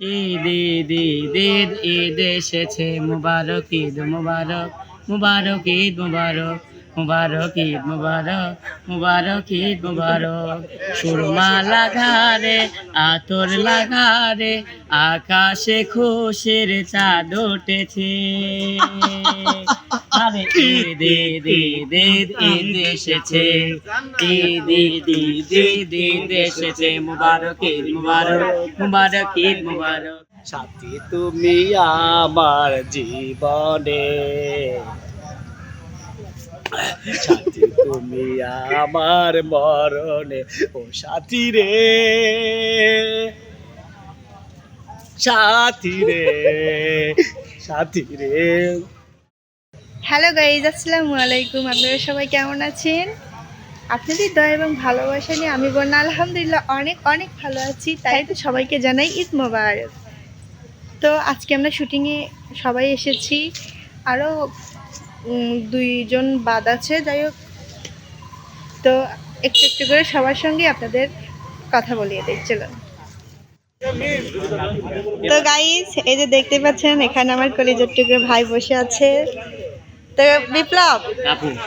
ঈদ ঈদ ঈদ ঈদ ঈদ এসেছে মুবারক ঈদ মুবারক মুবারক ঈদ মুবারক। মুবারক, ঈদ মুবারক মুবারক, ঈদ মুবারক। সুরমা লাগারে, আতর লাগারে, আকাশে খুশির চাঁদ উঠেছে। আরে, ঈদ ঈদ ঈদ ঈদ ঈদ এসেছে। ঈদ ঈদ ঈদ ঈদ ঈদ এসেছে। মুবারক, ঈদ মুবারক মুবারক, ঈদ মুবারক। সাথী তুমি আমার জীবনে। সাথী তুমি আমার মরণে, ও সাথী রে। সাথী রে সাথী রে। হ্যালো গাইজ আসসালামু আলাইকুম। আপনারা সবাই কেমন আছেন? আপনাদের দয়া এবং ভালোবাসা নিয়ে আমি বললাম আলহামদুলিল্লাহ অনেক অনেক ভালো আছি। তাই তো সবাইকে জানাই ঈদ মোবারক। তো আজকে আমরা শুটিংয়ে সবাই এসেছি। আরও দুইজন বাদ আছে, যাই হোক। তো একটু একটু করে সবার সঙ্গে আপনাদের কথা বলিয়ে দিই, চলুন। তো গাইজ এই যে দেখতে পাচ্ছেন, এখানে আমার কলেজের টুকরো ভাই বসে আছে। তো বিপ্লব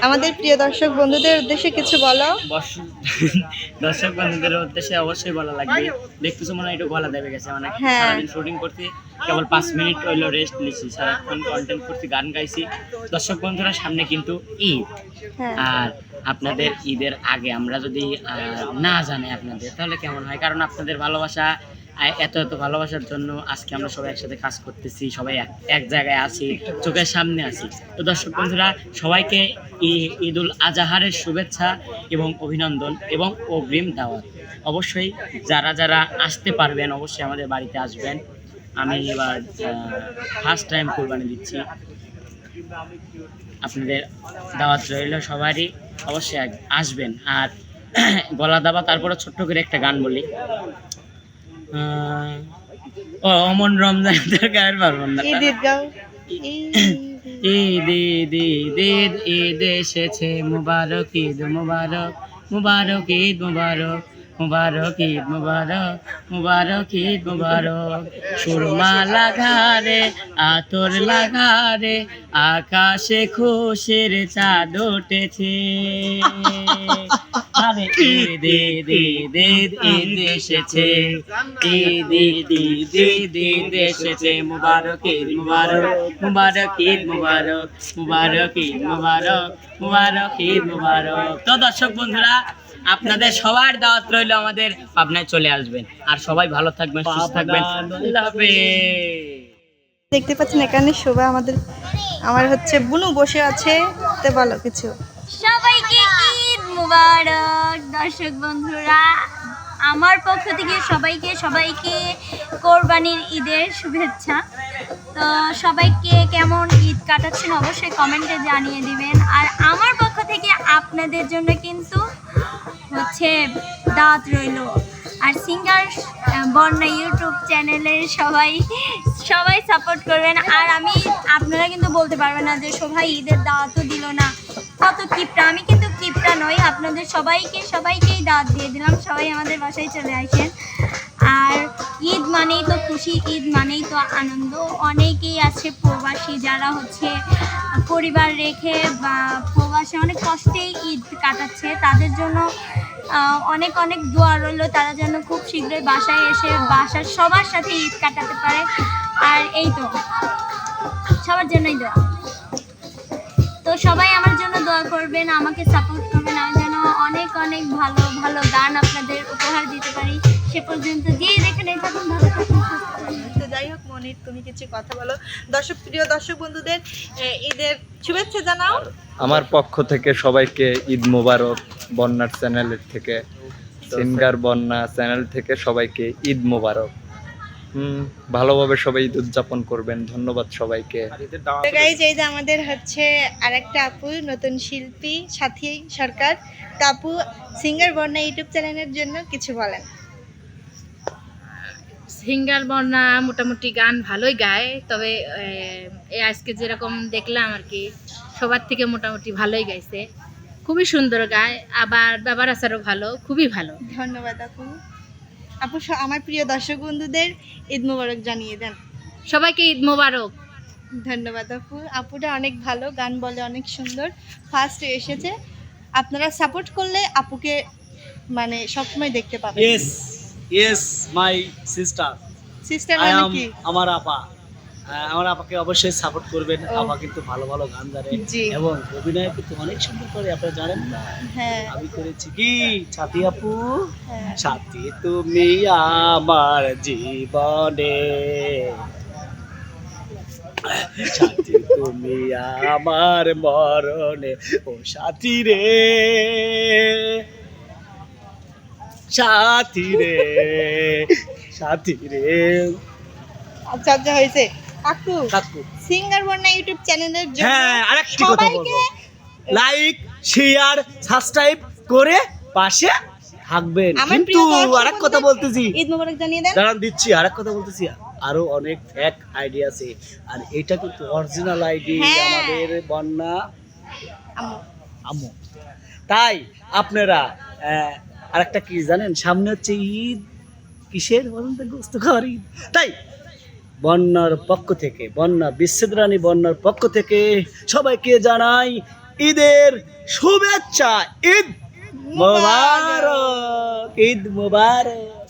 আমাদের প্রিয় দর্শক বন্ধুদের উদ্দেশ্যে কিছু বলো। দর্শক বন্ধুদের উদ্দেশ্যে অবশ্যই বলা লাগবে। দেখতেছো মনে হয় একটু গলা দেবে গেছে মানে হ্যাঁ। সারাদিন শুটিং করতে কেবল পাঁচ মিনিট হইল রেস্ট সারাক্ষণ কন্টেন্ট করতে গান গাইছি। দর্শক বন্ধুরা সামনে কিন্তু ঈদ। হ্যাঁ। আর আপনাদের ঈদের আগে আমরা যদি আহ, না জানি আপনাদের তাহলে কেমন হয়? কারণ আপনাদের ভালোবাসা এত এত ভালোবাসার জন্য আজকে আমরা সবাই একসাথে কাজ করতেছি, সবাই এক- জায়গায় আছি, চোখের সামনে আছি। তো দর্শক বন্ধুরা, সবাইকে ঈদ উল আজাহারের শুভেচ্ছা এবং অভিনন্দন এবং অগ্রিম দাওয়াত। অবশ্যই যারা যারা আসতে পারবেন, অবশ্যই আমাদের বাড়িতে আসবেন। আমি এবার ফার্স্ট টাইম কোরবানি দিচ্ছি। আপনাদের দাওয়াত রইল সবারই, অবশ্যই আসবেন। আর গলা দাবা তারপরে ছোট্ট করে একটা গান বলি। ও অমন রমজান তো গায়ের পারব না ঈদ গাও। ঈদ ঈদ ঈদ ঈদ ঈদ এসেছে মুবারক ঈদ মুবারক মুবারক ঈদ মুবারক। মুবারক ঈদ মুবারক মুবারক ঈদ মুবারক। সুরমা লাগারে আতর লাগারে আকাশে খুশির চাঁদ উঠেছে। আরে ঈদ ঈদ ঈদ ঈদ এসেছে। ঈদ ঈদ ঈদ ঈদ ঈদ এসেছে। মুবারক ঈদ মুবারক মুবারক ঈদ মুবারক মুবারক ঈদ মুবারক মুবারক ঈদ মুবারক। তো দর্শক বন্ধুরা আপনাদের সবার দাওয়াত রইল আমাদের পাবনায় চলে আসবেন। আর সবাই ভালো থাকবেন সুস্থ থাকবেন। আল্লাহ হাফেজ। দেখতে পাচ্ছেন এখানে শোভা আমাদের আমার হচ্ছে বুনু বসে আছে তো বলো কিছু। সবাইকে ঈদ মুবারক দর্শক বন্ধুরা। আমার পক্ষ থেকে সবাইকে সবাইকে কোরবানির ঈদের শুভেচ্ছা। তো সবাইকে কেমন ঈদ কাটাচ্ছেন অবশ্যই কমেন্টে জানিয়ে দিবেন। আর আমার পক্ষ থেকে আপনাদের জন্য কিন্তু হচ্ছে দাঁত রইল। আর সিঙ্গার বন্যা ইউটিউব চ্যানেলের সবাই সবাই সাপোর্ট করবেন। আর আমি, আপনারা কিন্তু বলতে পারবেন না যে সবাই ঈদের দাওয়াতও দিল না। কত কিপটা আমি কিন্তু কিপটা নই। আপনাদের সবাইকে, সবাইকেই দাঁত দিয়ে দিলাম। সবাই আমাদের বাসায় চলে আসেন। আর ঈদ মানেই তো খুশি, ঈদ মানেই তো আনন্দ। অনেকেই আছে প্রবাসী যারা হচ্ছে পরিবার রেখে বা প্রবাসে অনেক কষ্টেই ঈদ কাটাচ্ছে। তাদের জন্য অনেক অনেক দোয়া রইল। তারা যেন খুব শীঘ্রই বাসায় এসে বাসার সবার সাথে ঈদ কাটাতে পারে। আর এই তো, সবার জন্যই দোয়া। তো সবাই আমার জন্য দোয়া করবেন, আমাকে সাপোর্ট করবেন। আমি যেন অনেক অনেক ভালো ভালো গান আপনাদের উপহার দিতে পারি। সে পর্যন্ত যে যেখানে থাকুন ভালো থাকুন। তো যাই হোক মনির তুমি কিছু কথা বলো। দর্শক প্রিয় দর্শক বন্ধুদের ঈদের শুভেচ্ছা জানাও। আমার পক্ষ থেকে সবাইকে ঈদ মোবারক বন্যার চ্যানেলের থেকে সিঙ্গার বন্যা চ্যানেল থেকে সবাইকে ঈদ মোবারক। হুম ভালোভাবে সবাই ঈদ উদযাপন করবেন। ধন্যবাদ সবাইকে। গাইজ এই যে আমাদের হচ্ছে আরেকটা আপু নতুন শিল্পী সাথী সরকার। তো আপু সিঙ্গার বর্ণা ইউটিউব চ্যানেলের জন্য কিছু বলেন। সিঙ্গার বর্ণা মোটামুটি গান ভালোই গায় তবে আজকে যেরকম দেখলাম আর কি সবার থেকে মোটামুটি ভালোই গাইছে। খুবই সুন্দর গায় আবার বাবার আচারও ভালো খুবই ভালো। ধন্যবাদ আপু। আপু আমার প্রিয় দর্শক বন্ধুদের ঈদ মোবারক জানিয়ে দেন। সবাইকে ঈদ মোবারক। ধন্যবাদ আপু। আপুটা অনেক ভালো গান বলে অনেক সুন্দর ফার্স্ট এসেছে। আপনারা সাপোর্ট করলে আপুকে মানে সবসময় দেখতে পাবেন। Yes my sister sister I am আমার আপা। আমার আপাকে অবশ্যই সাপোর্ট করবেন। আপা কিন্তু ভালো ভালো গান জানে এবং অভিনয় কিন্তু অনেক সুন্দর করে আপনারা জানেন না। হ্যাঁ। আমি করেছি কি? ছাতি আপু হ্যাঁ। সাথী তুমি আমার জীবনে। সাথী তুমি আমার মরণে ও সাথী রে। সাথী রে সাথী রে আচ্ছা আচ্ছা হয়েছে। কাকু কাকু। সিঙ্গার বন্যা ইউটিউব চ্যানেলের জন্য হ্যাঁ আরেকটি কথা বলব। লাইক শেয়ার সাবস্ক্রাইব করে পাশে থাকবেন। কিন্তু আরেক কথা বলতেছি। ঈদ মোবারক জানিয়ে দেন। দাঁড়ান দিচ্ছি আরেক কথা বলতেছি। আরও অনেক ফ্যাক আইডি আছে। আর এটা কিন্তু অরিজিনাল আইডি হ্যাঁ। আমাদের বন্যা আম্মু। তাই আপনারা আহ, আরেকটা কি জানেন? সামনে হচ্ছে ঈদ। কিসের বলুন তো গোস্ত খাওয়ার ঈদ। তাই বন্যার পক্ষ থেকে বন্যা বিশ্বের রানী বন্যার পক্ষ থেকে সবাইকে জানাই ঈদের শুভেচ্ছা। ঈদ মোবারক। ঈদ মোবারক।